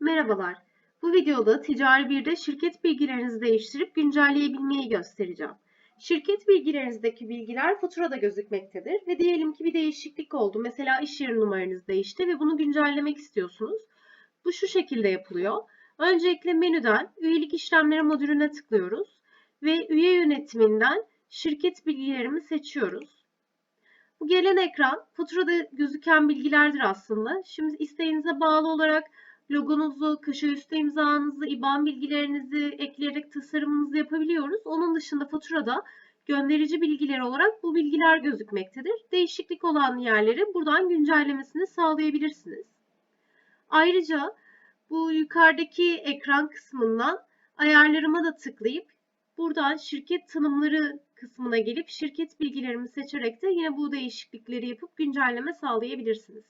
Merhabalar. Bu videoda Ticari 1'de şirket bilgilerinizi değiştirip güncelleyebilmeyi göstereceğim. Şirket bilgilerinizdeki bilgiler faturada gözükmektedir ve diyelim ki bir değişiklik oldu. Mesela iş yeri numaranız değişti ve bunu güncellemek istiyorsunuz. Bu şu şekilde yapılıyor. Öncelikle menüden üyelik işlemleri modülüne tıklıyoruz ve üye yönetiminden şirket bilgilerimi seçiyoruz. Bu gelen ekran faturada gözüken bilgilerdir aslında. Şimdi isteğinize bağlı olarak logonuzu, köşe üstü imzanızı, IBAN bilgilerinizi ekleyerek tasarımınızı yapabiliyoruz. Onun dışında faturada gönderici bilgiler olarak bu bilgiler gözükmektedir. Değişiklik olan yerleri buradan güncellemesini sağlayabilirsiniz. Ayrıca bu yukarıdaki ekran kısmından ayarlarıma da tıklayıp buradan şirket tanımları kısmına gelip şirket bilgilerimi seçerek de yine bu değişiklikleri yapıp güncelleme sağlayabilirsiniz.